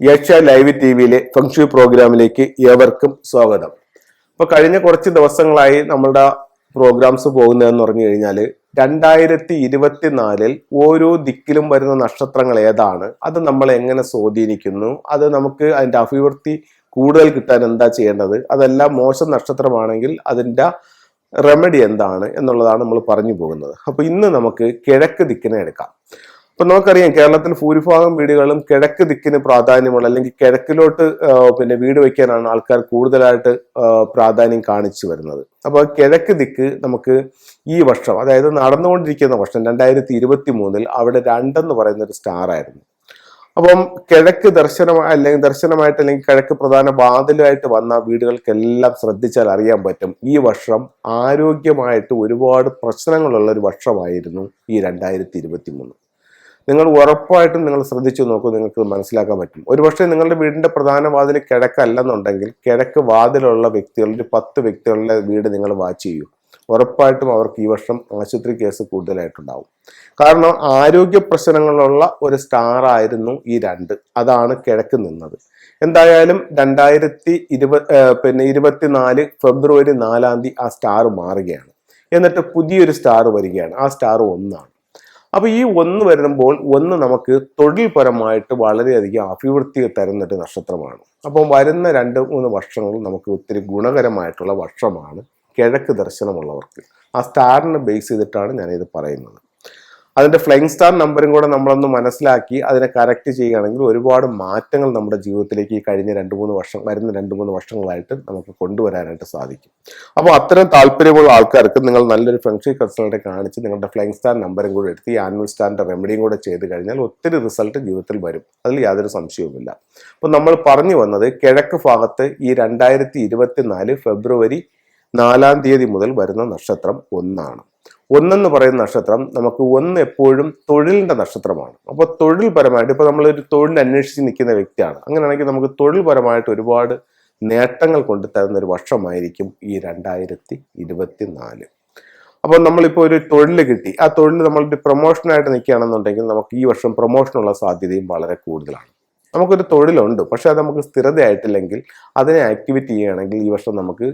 Asia live T വിയിലെ ഫംഗ്ഷു പ്രോഗ്രാമിലേക്ക് ഏവർക്കും സ്വാഗതം. ഇപ്പൊ കഴിഞ്ഞ കുറച്ച് ദിവസങ്ങളായി നമ്മളുടെ പ്രോഗ്രാംസ് പോകുന്നതെന്ന് പറഞ്ഞു കഴിഞ്ഞാൽ രണ്ടായിരത്തി ഇരുപത്തിനാലിൽ ഓരോ ദിക്കിലും വരുന്ന നക്ഷത്രങ്ങൾ ഏതാണ്? അത് നമ്മൾ എങ്ങനെ സ്വാധീനിക്കുന്നു? അത് നമുക്ക് അതിന്റെ അഭിവൃദ്ധി കൂടുതൽ കിട്ടാൻ എന്താ ചെയ്യേണ്ടത്? അതെല്ലാം മോശം നക്ഷത്രമാണെങ്കിൽ അതിന്റെ റെമഡി എന്താണ് എന്നുള്ളതാണ് നമ്മൾ പറഞ്ഞു പോകുന്നത്. അപ്പോൾ ഇന്ന് നമുക്ക് കിഴക്ക് ദിക്കിനെ എടുക്കാം. ഇപ്പൊ നമുക്കറിയാം കേരളത്തിൽ ഭൂരിഭാഗം വീടുകളും കിഴക്ക് ദിക്കിന് പ്രാധാന്യമുള്ള അല്ലെങ്കിൽ കിഴക്കിലോട്ട് പിന്നെ വീട് വയ്ക്കാനാണ് ആൾക്കാർ കൂടുതലായിട്ട് പ്രാധാന്യം കാണിച്ചു വരുന്നത്. അപ്പോൾ കിഴക്ക് ദിക്ക് നമുക്ക് ഈ വർഷം അതായത് നടന്നുകൊണ്ടിരിക്കുന്ന വർഷം രണ്ടായിരത്തി ഇരുപത്തി മൂന്നിൽ അവിടെ രണ്ടെന്ന് പറയുന്ന ഒരു സ്റ്റാർ ആയിരുന്നു. അപ്പം കിഴക്ക് ദർശനമായി അല്ലെങ്കിൽ ദർശനമായിട്ട് അല്ലെങ്കിൽ കിഴക്ക് പ്രധാന വാതിലായിട്ട് വന്ന വീടുകൾക്കെല്ലാം ശ്രദ്ധിച്ചാൽ അറിയാൻ പറ്റും ഈ വർഷം ആരോഗ്യമായിട്ട് ഒരുപാട് പ്രശ്നങ്ങളുള്ള ഒരു വർഷമായിരുന്നു ഈ രണ്ടായിരത്തി ഇരുപത്തി മൂന്ന് നിങ്ങൾ ഉറപ്പായിട്ടും നിങ്ങൾ ശ്രദ്ധിച്ചു നോക്കൂ നിങ്ങൾക്ക് മനസ്സിലാക്കാൻ പറ്റും. ഒരുപക്ഷെ നിങ്ങളുടെ വീടിന്റെ പ്രധാന വാതിൽ കിഴക്കല്ലെന്നുണ്ടെങ്കിൽ കിഴക്ക് വാതിലുള്ള വ്യക്തികളുടെ പത്ത് വ്യക്തികളുടെ വീട് നിങ്ങൾ വാച്ച് ചെയ്യൂ. ഉറപ്പായിട്ടും അവർക്ക് ഈ വർഷം ആശുപത്രി കേസ് കൂടുതലായിട്ടുണ്ടാവും. കാരണം ആരോഗ്യ പ്രശ്നങ്ങളുള്ള ഒരു സ്റ്റാർ ആയിരുന്നു ഈ രണ്ട്. അതാണ് കിഴക്ക് നിന്നത്. എന്തായാലും രണ്ടായിരത്തി ഇരുപ പിന്നെ ഇരുപത്തിനാല് ഫെബ്രുവരി നാലാം തീയതി ആ സ്റ്റാർ മാറുകയാണ്. എന്നിട്ട് പുതിയൊരു സ്റ്റാർ വരികയാണ്. ആ സ്റ്റാർ ഒന്നാണ്. അപ്പൊ ഈ ഒന്ന് വരുമ്പോൾ ഒന്ന് നമുക്ക് തൊഴിൽപരമായിട്ട് വളരെയധികം അഭിവൃദ്ധി തരുന്ന ഒരു നക്ഷത്രമാണ്. അപ്പം വരുന്ന രണ്ട് മൂന്ന് വർഷങ്ങൾ നമുക്ക് ഒത്തിരി ഗുണകരമായിട്ടുള്ള വർഷമാണ്. കിഴക്ക് ദർശനമുള്ളവർക്ക്. ആ സ്റ്റാറിനെ ബേസ് ചെയ്തിട്ടാണ് ഞാനിത് പറയുന്നത്. അതിന്റെ ഫ്ലൈങ് സ്റ്റാർ നമ്പറും കൂടെ നമ്മളൊന്ന് മനസ്സിലാക്കി അതിനെ കറക്റ്റ് ചെയ്യുകയാണെങ്കിൽ ഒരുപാട് മാറ്റങ്ങൾ നമ്മുടെ ജീവിതത്തിലേക്ക് ഈ കഴിഞ്ഞ രണ്ട് മൂന്ന് വർഷം വരുന്ന രണ്ട് മൂന്ന് വർഷങ്ങളായിട്ട് നമുക്ക് കൊണ്ടുവരാനായിട്ട് സാധിക്കും. അപ്പോൾ അത്തരം താല്പര്യമുള്ള ആൾക്കാർക്ക് നിങ്ങൾ നല്ലൊരു ഫംഗ്ഷൻ കൺസൾട്ടെ കാണിച്ച് നിങ്ങളുടെ ഫ്ലൈങ് സ്റ്റാർ നമ്പറും കൂടെ എടുത്ത് ഈ ആനുവൽ സ്റ്റാറിന്റെ റെമഡിയും കൂടെ ചെയ്ത് കഴിഞ്ഞാൽ ഒത്തിരി റിസൾട്ട് ജീവിതത്തിൽ വരും. അതിൽ യാതൊരു സംശയവുമില്ല. അപ്പോൾ നമ്മൾ പറഞ്ഞു വന്നത് കിഴക്ക് ഭാഗത്ത് ഈ രണ്ടായിരത്തി ഫെബ്രുവരി നാലാം തീയതി മുതൽ വരുന്ന നക്ഷത്രം ഒന്നാണ്. ഒന്നെന്ന് പറയുന്ന നക്ഷത്രം നമുക്ക് ഒന്ന് എപ്പോഴും തൊഴിലിന്റെ നക്ഷത്രമാണ്. അപ്പോൾ തൊഴിൽപരമായിട്ട് ഇപ്പൊ നമ്മളൊരു തൊഴിൽ അന്വേഷിച്ച് നിൽക്കുന്ന വ്യക്തിയാണ്. അങ്ങനെയാണെങ്കിൽ നമുക്ക് തൊഴിൽപരമായിട്ട് ഒരുപാട് നേട്ടങ്ങൾ കൊണ്ടു തരുന്ന ഒരു വർഷമായിരിക്കും ഈ രണ്ടായിരത്തി ഇരുപത്തി നാല് അപ്പോൾ നമ്മളിപ്പോൾ ഒരു തൊഴിൽ കിട്ടി. ആ തൊഴിൽ നമ്മളൊരു പ്രൊമോഷനായിട്ട് നിൽക്കുകയാണെന്നുണ്ടെങ്കിൽ നമുക്ക് ഈ വർഷം പ്രൊമോഷനുള്ള സാധ്യതയും വളരെ കൂടുതലാണ്. നമുക്കൊരു തൊഴിലുണ്ട്. പക്ഷെ അത് നമുക്ക് സ്ഥിരതയായിട്ടില്ലെങ്കിൽ അതിനെ ആക്ടിവേറ്റ് ചെയ്യുകയാണെങ്കിൽ ഈ വർഷം നമുക്ക്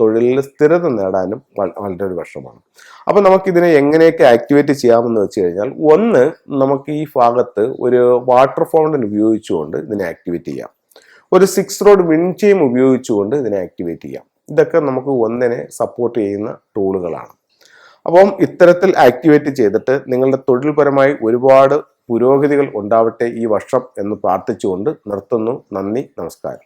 തൊഴിലിൽ സ്ഥിരത നേടാനും വളരെ ഒരു വർഷമാണ്. അപ്പോൾ നമുക്കിതിനെ എങ്ങനെയൊക്കെ ആക്ടിവേറ്റ് ചെയ്യാമെന്ന് വെച്ച് കഴിഞ്ഞാൽ ഒന്ന് നമുക്ക് ഈ ഭാഗത്ത് ഒരു വാട്ടർ ഫൗണ്ടൻ ഉപയോഗിച്ചുകൊണ്ട് ഇതിനെ ആക്ടിവേറ്റ് ചെയ്യാം. ഒരു സിക്സ് റോഡ് വിൻചെയിം ഉപയോഗിച്ചുകൊണ്ട് ഇതിനെ ആക്ടിവേറ്റ് ചെയ്യാം. ഇതൊക്കെ നമുക്ക് ഒന്നിനെ സപ്പോർട്ട് ചെയ്യുന്ന ടൂളുകളാണ്. അപ്പം ഇത്തരത്തിൽ ആക്ടിവേറ്റ് ചെയ്തിട്ട് നിങ്ങളുടെ തൊഴിൽപരമായി ഒരുപാട് പുരോഗതികൾ ഉണ്ടാവട്ടെ ഈ വർഷം എന്ന് പ്രാർത്ഥിച്ചുകൊണ്ട് നിർത്തുന്നു. നന്ദി നമസ്കാരം.